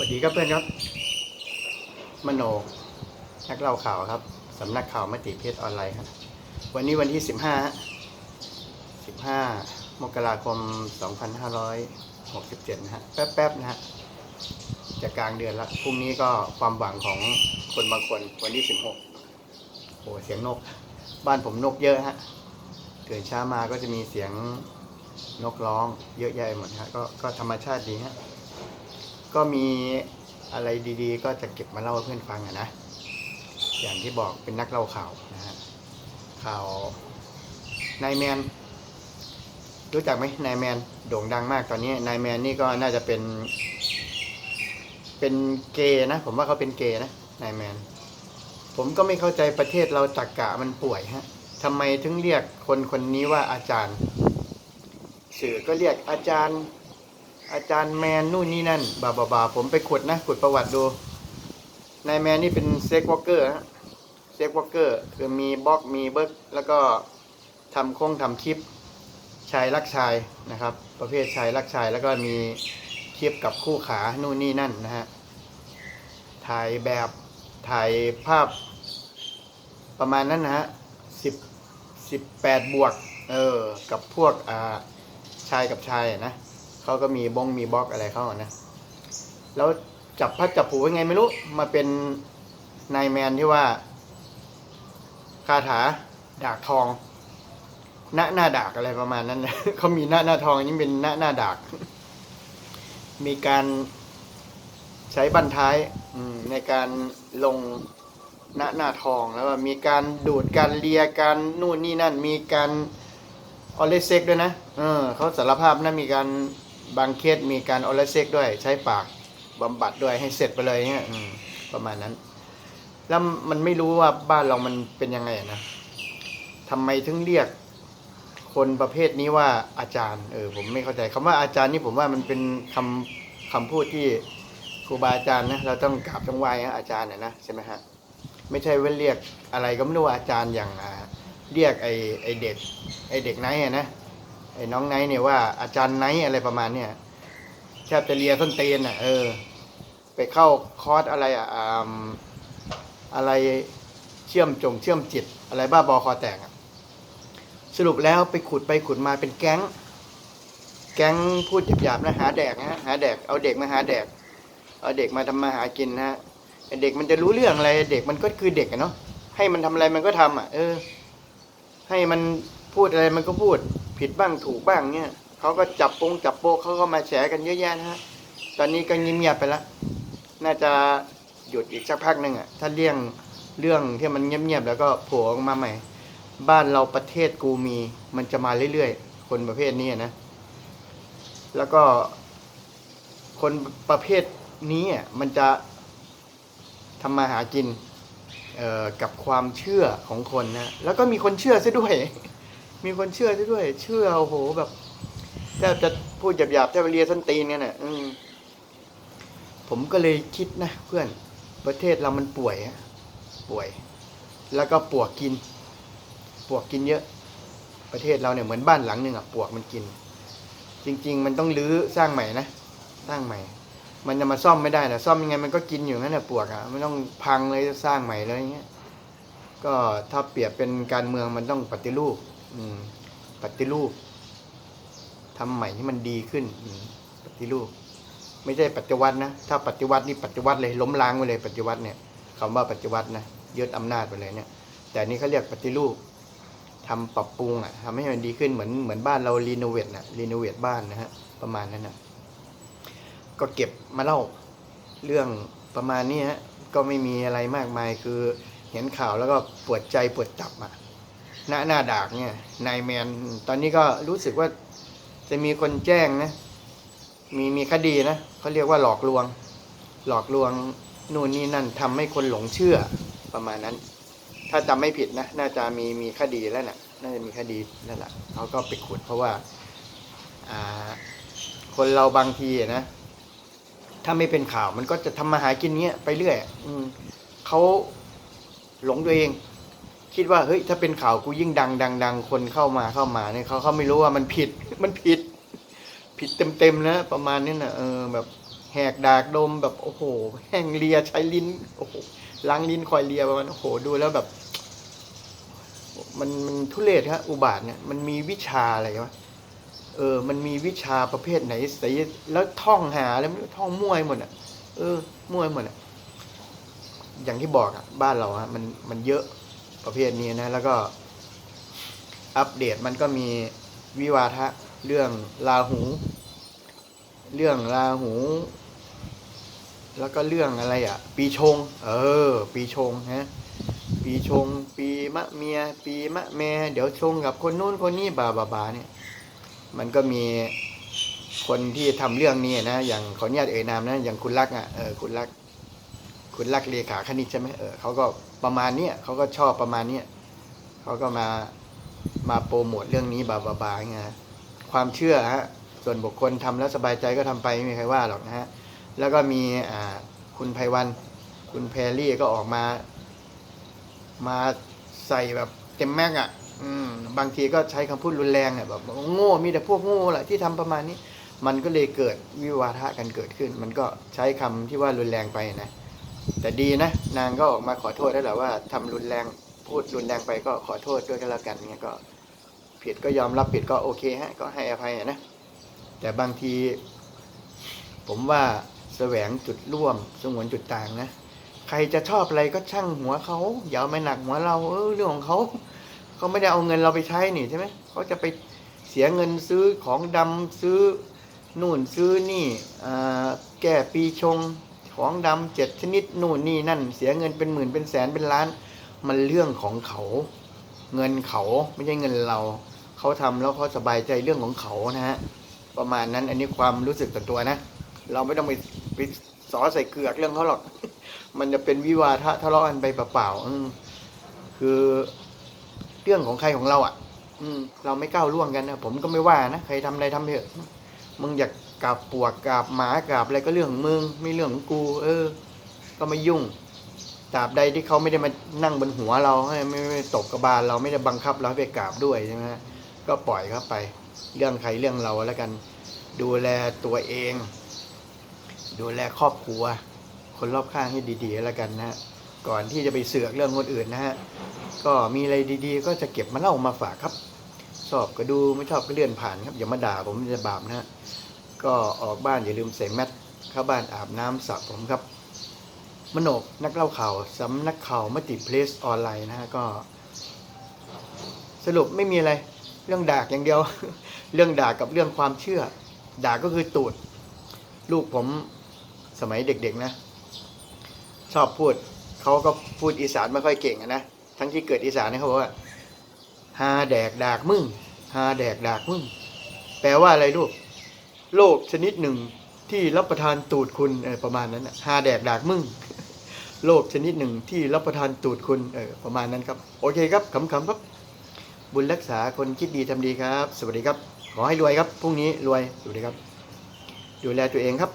สวัสดีครับเพื่อนครับ มโน นักเล่าข่าวครับสำนักข่าวมติเพชรออนไลน์ครับ วันนี้วันที่ 15 15 มกราคม 2567 นะฮะ แป๊บๆนะฮะ จะกลางเดือนละ พรุ่งนี้ก็ความหวังของคนบางคน วันที่ 16 โอ้เสียงนก บ้านผมนกเยอะฮะตื่นเช้ามาก็จะมีเสียงนกร้องเยอะแยะหมดฮะ ก็ก็ธรรมชาติดีฮะ ก็มีอะไรดีๆ ก็จะเก็บมาเล่าให้เพื่อนฟังอะนะ อย่างที่บอกเป็นนักเล่าข่าวนะฮะ ข่าวนายแมน รู้จักไหมนายแมนโด่งดังมากตอนนี้นายแมนนี่ก็น่าจะเป็น เป็นเกย์นะ ผมว่าเขาเป็นเกย์นะนายแมน ผมก็ไม่เข้าใจประเทศเราจักกะมันป่วยฮะทำไมถึงเรียกคนคนนี้ว่าอาจารย์ สื่อก็เรียกอาจารย์ อาจารย์แมนนู่นนี่นั่นบาบาบาผมไปขุดนะขุดประวัติดูนายแมนนี่เป็นเซ็กวอล์เกอร์ฮะเซ็กวอล์เกอร์คือมีบล็อกมีเบิร์กแล้วก็ทำโค้งทำคลิปชายรักชายนะครับ ประเภทชายรักชายแล้วก็มีคลิปกับคู่ขานู่นนี่นั่นนะฮะถ่ายแบบถ่ายภาพประมาณนั้นนะฮะสิบสิบแปดบวก เออ กับพวกอ่าชายกับชายนะ เขาก็มีบงมีบล็อกอะไรเข้านะ แล้วจับพัดจับผูยังไงไม่รู้ มาเป็นนายแมนที่ว่าคาถาดากทอง หน้าหน้าดากอะไรประมาณนั้นนะเขามีหน้าหน้าทองอันนี้เป็นหน้าหน้าดาก มีการใช้บันท้ายในการลงหน้าหน้าทองแล้วมีการดูดการเลียการนู่นนี่นั่น มีการออเลเซ็กด้วยนะ เออเขาสารภาพนะมีการ บางเคสมีการออลเซ็กด้วย ใช้ปากบำบัดด้วยให้เสร็จไปเลยเนี่ยประมาณนั้น แล้วมันไม่รู้ว่าบ้านเรามันเป็นยังไงนะทำไมถึงเรียกคนประเภทนี้ว่าอาจารย์ เออ ผมไม่เข้าใจคำว่าอาจารย์นี่ผมว่ามันเป็นคำคำพูดที่ครูบาอาจารย์นะเราต้องกราบต้องไหว้อาจารย์นะนะใช่ไหมฮะไม่ใช่ว่าเรียกอะไรก็ไม่รู้ว่าอาจารย์อย่างเรียกไอไอเด็กไอเด็กไนท์อะนะ ไอ้น้องไนท์เนี่ยว่าอาจารย์ไนท์อะไรประมาณเนี่ยแทบจะเลียส้นเตีนอะเออ ไปเข้าคอร์สอะไรอะอ่าอะไรเชื่อมจงเชื่อมจิต อะไรบ้าบอคอแตกอะสรุปแล้วไปขุดไปขุดมาเป็นแก๊ง แก๊งพูดหยาบๆนะหาแดกนะหาแดกเอาเด็กมาหาแดก เอาเด็กมาทำมาหากินนะไอ้เด็กมันจะรู้เรื่องอะไร เด็กมันก็คือเด็กอะเนาะให้มันทำอะไรมันก็ทำอะ เออ ให้มัน พูดอะไรมันก็พูด ผิดบ้างถูกบ้างเนี่ยเขาก็จับปงจับโปเขาก็มาแฉกันเยอะแยะนะฮะตอนนี้ก็เงียบๆไปแล้วน่าจะหยุดอีกสักพักหนึ่งอะถ้าเรื่องเรื่องที่มันเงียบๆแล้วก็โผล่ออกมาใหม่ บ้านเราประเทศกูมี มันจะมาเรื่อยๆ คนประเภทนี้นะ แล้วก็คนประเภทนี้อะมันจะทำมาหากินเอ่อกับความเชื่อของคนนะ แล้วก็มีคนเชื่อซะด้วย มีคนเชื่อซะด้วย เชื่อโอ้โหแบบแทบจะพูดหยาบๆแทบจะเลียส้นตีนเนี่ยนะอืมผมก็เลยคิดนะเพื่อนประเทศเรามันป่วยอะป่วย แล้วก็ปวกกิน ปวกกินเยอะ ประเทศเราเนี่ยเหมือนบ้านหลังหนึ่งอะปวกมันกิน จริง ๆ มันต้องรื้อสร้างใหม่นะสร้างใหม่ มันจะมาซ่อมไม่ได้นะซ่อมยังไงมันก็กินอยู่งั้นแหละปวกอะไม่ต้องพังเลยสร้างใหม่เลยอย่างเงี้ยก็ถ้าเปรียบเป็นการเมืองมันต้องปฏิรูป ปฏิรูปทำใหม่ให้มันดีขึ้นอืมปฏิรูป ไม่ใช่ปฏิวัตินะ ถ้าปฏิวัตินี่ปฏิวัติเลยล้มล้างไปเลยปฏิวัติเนี่ยคำว่าปฏิวัตินะยึดอำนาจไปเลยเนี่ย แต่อันนี่เขาเรียกปฏิรูปทำปรับปรุงอะทำให้มันดีขึ้นเหมือนเหมือนบ้านเรารีโนเวทนะรีโนเวทบ้านนะฮะประมาณนั้นนะก็เก็บมาเล่าเรื่องประมาณนี้ฮะก็ไม่มีอะไรมากมายคือเห็นข่าวแล้วก็ปวดใจปวดจับอะ หน้าหน้าดากเนี่ยนายแมน ตอนนี้ก็รู้สึกว่าจะมีคนแจ้งนะ มีมีคดีนะเขาเรียกว่าหลอกลวง หลอกลวงนู่นนี่นั่นทำให้คนหลงเชื่อประมาณนั้น ถ้าจำไม่ผิดนะ น่าจะมีมีคดีแล้วนะ่ะ น่าจะมีคดีนั่นแหละเขาก็ไปขุดเพราะว่าอ่าคนเราบางทีนะถ้าไม่เป็นข่าวมันก็จะทำมาหากินเงี้ยไปเรื่อยอืมเขาหลงตัวเอง คิดว่าเฮ้ยถ้าเป็นข่าวกูยิ่งดังดังดังคนเข้ามาเข้ามาเนี่ยเขาเขาไม่รู้ว่ามันผิดมันผิด ผิดเต็มๆนะประมาณนี้นะเออแบบแหกดากดมแบบโอ้โห แห้งเลียใช้ลิ้นโอ้โหล้างลิ้นคอยเลียประมาณโอ้โหดูแล้วแบบ มันมันทุเรศฮะอุบาทเนี่ยมันมีวิชาอะไรวะเออ มันมีวิชาประเภทไหนใส่แล้วท่องหาแล้วม่รู้ท่องมั่วหมดอะ เออมั่วหมดอะอย่างที่บอกอะ บ้านเราฮะมันมันเยอะ ประเภทนี้นะ แล้วก็อัปเดตมันก็มีวิวาทะเรื่องลาหู เรื่องลาหู แล้วก็เรื่องอะไรอะ ปีชง เออ ปีชงฮะปีชง ปีมะเมีย ปีมะแม่เดี๋ยวชงกับคนนู้นคนนี้บาบาบาเนี่ย มันก็มีคนที่ทำเรื่องนี้นะ อย่างขออนุญาตเอ่ยนามนะ อย่างคุณลักษณ์อะเออคุณลัก คุณลักเลขาคณิตใช่ไหมเออเขาก็ประมาณเนี้ยเขาก็ชอบประมาณเนี้ยเขาก็มามาโปรโมทเรื่องนี้บาบาบาไงความเชื่อฮะส่วนบุคคลทำแล้วสบายใจก็ทำไปไม่มีใครว่าหรอกนะฮะแล้วก็มีอ่าคุณไพวัน คุณแพรรี่ก็ออกมา มาใส่แบบเต็มแม็กอะ อืม บางทีก็ใช้คำพูดรุนแรงอะแบบโง่มีแต่พวกโง่แหละที่ทำประมาณนี้ มันก็เลยเกิดวิวาทะกันเกิดขึ้น มันก็ใช้คำที่ว่ารุนแรงไปนะ แต่ดีนะ นางก็ออกมาขอโทษได้แหละว่าทำรุนแรงพูดรุนแรงไปก็ขอโทษด้วยกันแล้วกันเงี้ยก็ผิดก็ยอมรับผิดก็โอเคฮะก็ให้อภัยนะแต่บางที ผมว่าแสวงจุดร่วมสงวนจุดต่างนะใครจะชอบอะไรก็ช่างหัวเขาอย่าเอามาหนักหัวเราเออเรื่องของเขาเขาไม่ได้เอาเงินเราไปใช้นี่ใช่ไหมเขาจะไปเสียเงินซื้อของดำซื้อนู่นซื้อนี่แก้ปีชง ของดำเจ็ดชนิดนู่นนี่นั่น เสียเงินเป็นหมื่นเป็นแสนเป็นล้าน มันเรื่องของเขา เงินเขาไม่ใช่เงินเรา เขาทำแล้วเขาสบายใจเรื่องของเขานะฮะประมาณนั้นอันนี้ความรู้สึกต่อตัวนะ เราไม่ต้องไปไปสอใส่เกือกเรื่องเขาหรอก มันจะเป็นวิวาทะทะเลาะกันไปเปล่าๆคือเรื่องของใครของเราอะ อืม เราไม่ก้าวล่วงกันนะผมก็ไม่ว่านะใครทำอะไรทำเถอะมึงอยาก กราบปวกกราบหมากราบอะไรก็เรื่องของมึงไม่เรื่องของกู เออ ก็ไม่ยุ่งตราบใดที่เขาไม่ได้มานั่งบนหัวเราไม่ไม่ตกกระบาลเราไม่ได้บังคับเราให้ไปกราบด้วยใช่ไหมฮะก็ปล่อยเขาไป เรื่องใครเรื่องเราแล้วกัน ดูแลตัวเอง ดูแลครอบครัว คนรอบข้างให้ดีๆแล้วกันนะฮะก่อนที่จะไปเสือกเรื่องคนอื่นนะฮะก็มีอะไรดีๆ ก็จะเก็บมาเล่ามาฝากครับชอบก็ดูไม่ชอบก็เลื่อนผ่านครับอย่ามาด่าผมจะบาปนะฮะ ก็ออกบ้านอย่าลืมใส่แมสเข้าบ้านอาบน้ำสระผมครับ มโนกนักเล่าข่าวสำนักข่าวมติเพลสออนไลน์นะฮะก็ สรุปไม่มีอะไร เรื่องด่าอย่างเดียว เรื่องด่ากับเรื่องความเชื่อ ด่าก็คือตูด ลูกผมสมัยเด็กๆนะ ชอบพูดเขาก็พูดอีสานไม่ค่อยเก่งนะทั้งที่เกิดอีสานเนี่ยเขาบอกว่าฮาแดกดากมึงฮาแดกดากมึงแปลว่าอะไรลูก โรคชนิดหนึ่งที่รับประทานตูดคุณเออประมาณนั้นนะฮาแดกดากมึงโรคชนิดหนึ่งที่รับประทานตูดคุณเออประมาณนั้นครับ โอเคครับขำๆครับ บุญรักษาคนคิดดีทำดีครับ สวัสดีครับ ขอให้รวยครับพรุ่งนี้รวยสวัสดีครับ ดูแลตัวเองครับ